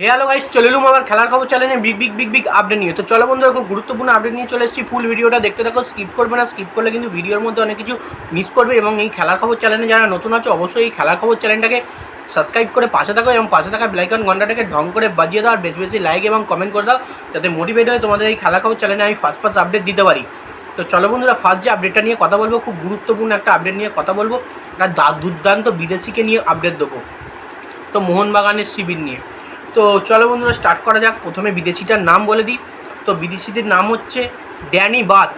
Hello guys চলে এলুম আমার খেলার খবর চ্যানেলে big big big big update নিয়ে। তো চলো বন্ধু এখন গুরুত্বপূর্ণ আপডেট নিয়ে চলে এসেছি। ফুল ভিডিওটা দেখতে থাকো স্কিপ করবে না স্কিপ করলে কিন্তু ভিডিওর মধ্যে অনেক কিছু মিস করবে এবং এই খেলার খবর চ্যানেলে যারা নতুন আছে, অবশ্যই এই খেলার খবর চ্যানেলটাকে সাবস্ক্রাইব করে পাশে থাকো এবং পাশে থাকা ব্লাইকন ঘন্টাটাকে ঢং করে বাজিয়ে দাও, আর বেশি বেশি লাইক এবং কমেন্ট করে দাও, যাতে মোটিভেট হয় তোমাদের এই খেলা খবর চ্যানেলে আমি ফার্স্ট ফার্স্ট আপডেট দিতে পারি। তো চলো বন্ধুরা ফার্স্ট যে আপডেটটা নিয়ে কথা বলব, খুব গুরুত্বপূর্ণ একটা আপডেট নিয়ে কথা বলব। দা- দুর্দান্ত বিদেশিকে নিয়ে আপডেট দেবো। তো মোহনবাগানের শিবির নিয়ে। তো চলো বন্ধুরা স্টার্ট করা যাক। প্রথমে বিদেশিটার নাম বলে দিই। তো বিদেশিটির নাম হচ্ছে ড্যানি বাথ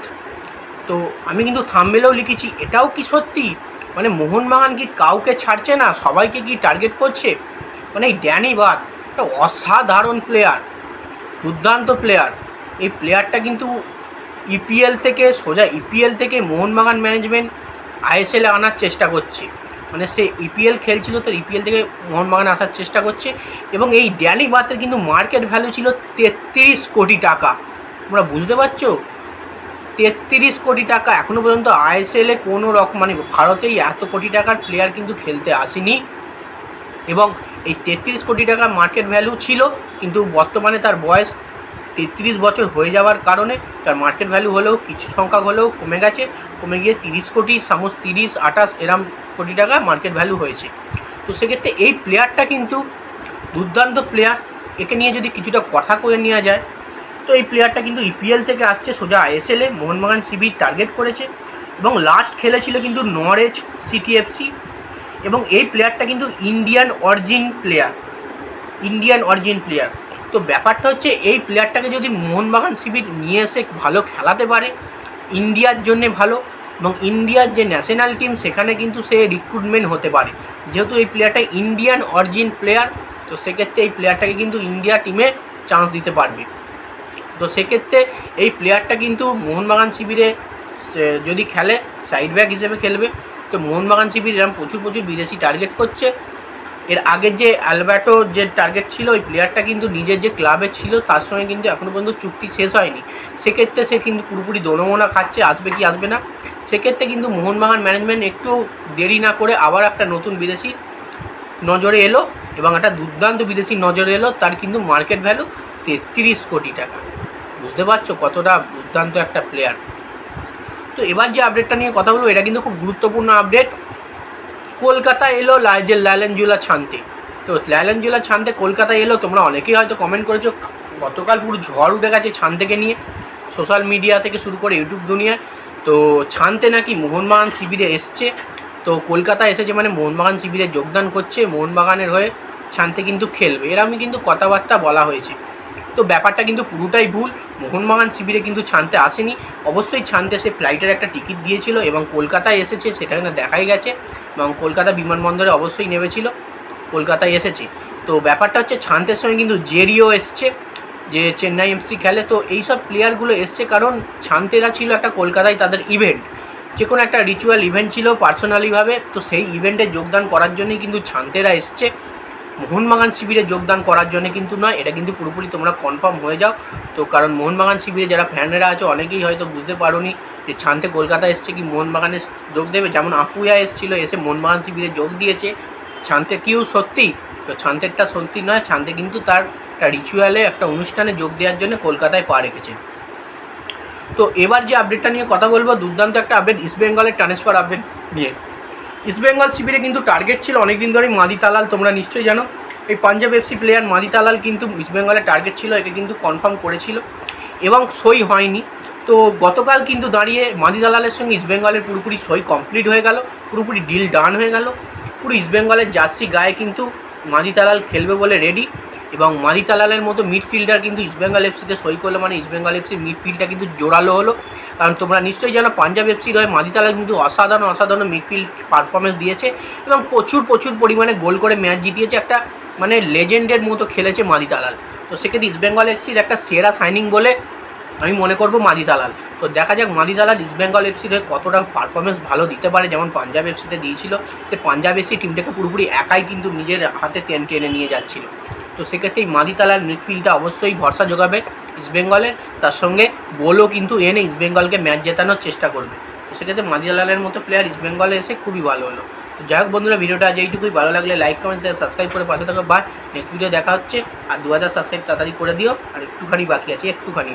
তো আমি কিন্তু থামবেলেও লিখেছি, এটাও কি সত্যি? মানে মোহনবাগান কি কাউকে ছাড়ছে না? সবাইকে কি টার্গেট করছে? মানে এই ড্যানি বাথ একটা অসাধারণ প্লেয়ার দুর্দান্ত প্লেয়ার এই প্লেয়ারটা কিন্তু ইপিএল থেকে সোজা ইপিএল থেকে মোহনবাগান ম্যানেজমেন্ট আইএসএলে আনার চেষ্টা করছে। মানে সে ইপিএল খেলছিল, তো ইপিএল থেকে মোহনবাগান আসার চেষ্টা করছে। এবং এই ড্যালি বাতের কিন্তু মার্কেট ভ্যালু ছিল তেত্রিশ কোটি টাকা। তোমরা বুঝতে পারছ? তেত্রিশ কোটি টাকা। এখনও পর্যন্ত আইএসএলে কোনো রকম মানে ভারতেই এত কোটি টাকার প্লেয়ার কিন্তু খেলতে আসেনি। এবং এই তেত্রিশ কোটি টাকা মার্কেট ভ্যালু ছিল, কিন্তু বর্তমানে তার বয়স তেত্রিশ বছর হয়ে যাওয়ার কারণে তার মার্কেট ভ্যালু হলেও কিছু সংখ্যা হলেও কমে গেছে। কমে গিয়ে তিরিশ কোটি, সামোস তিরিশ, আঠাশ, এরম কোটি টাকা মার্কেট ভ্যালু হয়েছে। তো সেক্ষেত্রে এই প্লেয়ারটা কিন্তু দুর্দান্ত প্লেয়ার একে নিয়ে যদি কিছুটা কথা করে নেওয়া যায়, তো এই প্লেয়ারটা কিন্তু ইপিএল থেকে আসছে, সোজা আইএসএলে মোহনবাগান শিবির টার্গেট করেছে এবং লাস্ট খেলেছিল কিন্তু নরেজ সিটিএফসি এবং এই প্লেয়ারটা কিন্তু Indian origin player Indian origin player তো ব্যাপারটা হচ্ছে এই প্লেয়ারটাকে যদি মোহনবাগান শিবির নিয়ে এসে ভালো খেলাতে পারে ইন্ডিয়ার জন্যে ভালো এবং ইন্ডিয়ার যে ন্যাশনাল টিম সেখানে কিন্তু সে রিক্রুটমেন্ট হতে পারে। যেহেতু এই প্লেয়ারটা ইন্ডিয়ান অরিজিন প্লেয়ার তো সেক্ষেত্রে এই প্লেয়ারটাকে কিন্তু ইন্ডিয়া টিমে চান্স দিতে পারবে। তো সেক্ষেত্রে এই প্লেয়ারটা কিন্তু মোহনবাগান শিবিরে যদি খেলে সাইড ব্যাক হিসেবে খেলবে, তো মোহনবাগান শিবির এরকম প্রচুর প্রচুর বিদেশি টার্গেট করছে। এর আগের যে অ্যালবার্টো যে টার্গেট ছিল, ওই প্লেয়ারটা কিন্তু নিজের যে ক্লাবে ছিল, তার সঙ্গে কিন্তু এখনও পর্যন্ত চুক্তি শেষ হয়নি। সেক্ষেত্রে সে কিন্তু পুরোপুরি দোনমোনা খাচ্ছে, আসবে কি আসবে না। সেক্ষেত্রে কিন্তু মোহনবাগান ম্যানেজমেন্ট একটু দেরি না করে আবার একটা নতুন বিদেশি নজরে এলো এবং একটা দুর্দান্ত বিদেশি নজরে এলো, তার কিন্তু মার্কেট ভ্যালু তেত্রিশ কোটি টাকা। বুঝতে পারছ কতটা দুর্দান্ত একটা প্লেয়ার তো এবার যে আপডেটটা নিয়ে কথা বলব, এটা কিন্তু খুব গুরুত্বপূর্ণ আপডেট কলকাতা এলো লাইজেল লালেনজুলা ছানতে। তো লালেনজুলা ছানতে কলকাতা এলো, তোমরা অনেকেই হয়তো কমেন্ট করেছ, গতকাল পুরো ঝড় উঠে গেছে ছানতেকে নিয়ে। সোশ্যাল মিডিয়া থেকে শুরু করে ইউটিউব দুনিয়ায় তো ছানতে নাকি মোহনবাগান শিবিরে এসছে। তো কলকাতা এসেছে মানে মোহনবাগান শিবিরে যোগদান করছে, মোহনবাগানের হয়ে ছানতে কিন্তু খেলবে। এরকমই কিন্তু কথাবার্তা বলা হয়েছে। তো ব্যাপারটা কিন্তু পুরোটাই ভুল। মোহনবাগান শিবিরে কিন্তু ছানতে আসেনি। অবশ্যই ছানতে সে ফ্লাইটের একটা টিকিট দিয়েছিল এবং কলকাতায় এসেছে, সেটা কিন্তু দেখাই গেছে এবং কলকাতা বিমানবন্দরে অবশ্যই নেমেছিল। কলকাতায় এসেছে। তো ব্যাপারটা হচ্ছে, ছান্তের সঙ্গে কিন্তু জেরিও এসছে। যে চেন্নাই এফসি খেলে, তো এইসব প্লেয়ারগুলো এসছে কারণ ছান্তেরা ছিল একটা কলকাতায় তাদের ইভেন্ট যে কোনো একটা রিচুয়াল ইভেন্ট ছিল পার্সোনালিভাবে তো সেই ইভেন্টে যোগদান করার জন্যই কিন্তু ছান্তেরা এসছে। মোহনবাগান শিবিরে যোগদান করার জন্য কিন্তু নয়, এটা কিন্তু পুরোপুরি তোমরা কনফার্ম হয়ে যাও। তো কারণ মোহনবাগান শিবিরে যারা ফ্যানেরা আছে, অনেকেই হয়তো বুঝতে পারোনি যে ছান্তে কলকাতা এসছে কি মোহনবাগানে যোগ দেবে। যেমন আপুয়া এসেছিল, এসে মোহনবাগান শিবিরে যোগ দিয়েছে। ছান্তে কিউ সত্যি তো ছান্তেরটা সত্যি নয় ছান্তে কিন্তু তার একটা রিচুয়ালে একটা অনুষ্ঠানে যোগ দেওয়ার জন্য কলকাতায় পা রেখেছে। তো এবার যে আপডেটটা নিয়ে কথা বলব, দুর্দান্ত একটা আপডেট ইস্টবেঙ্গলের ট্রান্সফার আপডেট নিয়ে। ইস্টবেঙ্গল শিবিরে কিন্তু টার্গেট ছিল অনেকদিন ধরেই মাদি তালাল, তোমরা নিশ্চয়ই জানো। এই Punjab FC player Madih Talal কিন্তু ইস্টবেঙ্গলের টার্গেট ছিল, একে কিন্তু কনফার্ম করেছিল। এবং সই হয়নি। তো গতকাল কিন্তু দাঁড়িয়ে মাদি দালালের সঙ্গে ইস্টবেঙ্গলের পুরোপুরি সই কমপ্লিট হয়ে গেল, পুরোপুরি ডিল ডান হয়ে গেল। পুরো ইস্টবেঙ্গলের জার্সি গায়ে কিন্তু মাদি তালাল খেলবে বলে রেডি এবং মাদি তালালের মতো মিডফিল্ডার কিন্তু ইস্টবেঙ্গল এফসিতে সই করল মানে ইস্টবেঙ্গল এফসির মিডফিল্ডটা কিন্তু জোরালো হলো। কারণ তোমরা নিশ্চয়ই জানো, পাঞ্জাব এফসির হয়ে মাদি তালাল কিন্তু অসাধারণ অসাধারণ মিডফিল্ড পারফরমেন্স দিয়েছে এবং প্রচুর প্রচুর পরিমাণে গোল করে ম্যাচ জিতিয়েছে একটা মানে লেজেন্ডের মতো খেলেছে মাদি তালাল তো সেক্ষেত্রে ইস্টবেঙ্গল এফসির একটা সেরা সাইনিং বলে আমি মনে করব মাদি তালাল তো দেখা যাক মাদি তালাল ইস্টবেঙ্গল এফসির হয়ে কতটা পারফরমেন্স ভালো দিতে পারে, যেমন পাঞ্জাব এফসিতে দিয়েছিল। সে পাঞ্জাব এফসি টিমটাকে পুরোপুরি একাই কিন্তু নিজের হাতে টেন, টেনে নিয়ে যাচ্ছিল। তো সেক্ষেত্রে এই মাদিতালার মিডফিল্ডটা অবশ্যই ভরসা যোগাবে ইস্টবেঙ্গলের তার সঙ্গে বলও কিন্তু এনে ইস্টবেঙ্গলকে ম্যাচ জেতানোর চেষ্টা করবে। তো সেক্ষেত্রে মাদিতালালের মতো প্লেয়ার ইস্টবেঙ্গলে এসে খুবই ভালো হলো। তো যাই হোক বন্ধুরা, ভিডিওটা আজ এইটুকুই। ভালো লাগলে লাইক কমেন্ট শেয়ার সাবস্ক্রাইব করে পাশে থাকো। বা নেক্সট ভিডিও দেখা হচ্ছে। আর দু হাজার সাবস্ক্রাইব তাড়াতাড়ি করে দিও। আর একটুখানি বাকি আছে, একটুখানি।